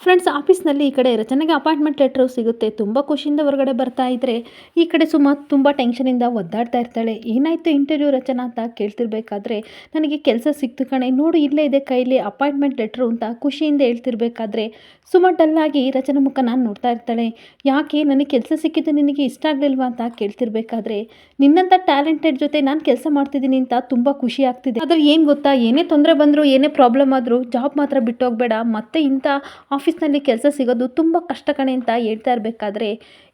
Friends, ಆಫೀಸ್ನಲ್ಲಿ ಈ ಕಡೆ ರಚನೆಗೆ ಅಪಾಯಿಂಟ್ಮೆಂಟ್ ಲೆಟ್ರು ಸಿಗುತ್ತೆ. ತುಂಬ ಖುಷಿಯಿಂದ ಹೊರಗಡೆ ಬರ್ತಾ ಇದ್ದರೆ ಈ ಕಡೆ ಸುಮಾ ತುಂಬ ಟೆನ್ಷನಿಂದ ಒದ್ದಾಡ್ತಾ ಇರ್ತಾಳೆ. ಏನಾಯಿತು ಇಂಟರ್ವ್ಯೂ ರಚನಾ ಅಂತ ಕೇಳ್ತಿರ್ಬೇಕಾದ್ರೆ, ನನಗೆ ಕೆಲಸ ಸಿಕ್ತು ಕಣೆ. ನೋಡು, ಇಲ್ಲೇ ಇದೆ ಕೈಲಿ ಅಪಾಯಿಂಟ್ಮೆಂಟ್ ಲೆಟ್ರು ಅಂತ ಖುಷಿಯಿಂದ ಹೇಳ್ತಿರ್ಬೇಕಾದ್ರೆ, ಸುಮಾ ಡಲ್ಲಾಗಿ ರಚನಾ ಮುಖ ನಾನು ನೋಡ್ತಾ ಇರ್ತಾಳೆ. ಯಾಕೆ? ನನಗೆ ಕೆಲಸ ಸಿಕ್ಕಿದ್ದು ನಿನಗೆ ಇಷ್ಟ ಆಗಲಿಲ್ವಾ ಅಂತ ಕೇಳ್ತಿರ್ಬೇಕಾದ್ರೆ, ನಿನ್ನಂಥ ಟ್ಯಾಲೆಂಟೆಡ್ ಜೊತೆ ನಾನು ಕೆಲಸ ಮಾಡ್ತಿದ್ದೀನಿ ಅಂತ ತುಂಬ ಖುಷಿ ಆಗ್ತಿದೆ. ಆದರೆ ಏನು ಗೊತ್ತಾ? ಏನೇ ತೊಂದರೆ ಬಂದರೂ, ಏನೇ ಪ್ರಾಬ್ಲಮ್ ಆದರೂ, ಜಾಬ್ ಮಾತ್ರ ಬಿಟ್ಟೋಗ್ಬೇಡ. ಮತ್ತೆ ಇಂಥ ಆಫೀಸ್ನಲ್ಲಿ ಕೆಲಸ ಸಿಗೋದು ತುಂಬ ಕಷ್ಟ ಕಣೆ ಅಂತ ಹೇಳ್ತಾ ಇರಬೇಕಾದ್ರೆ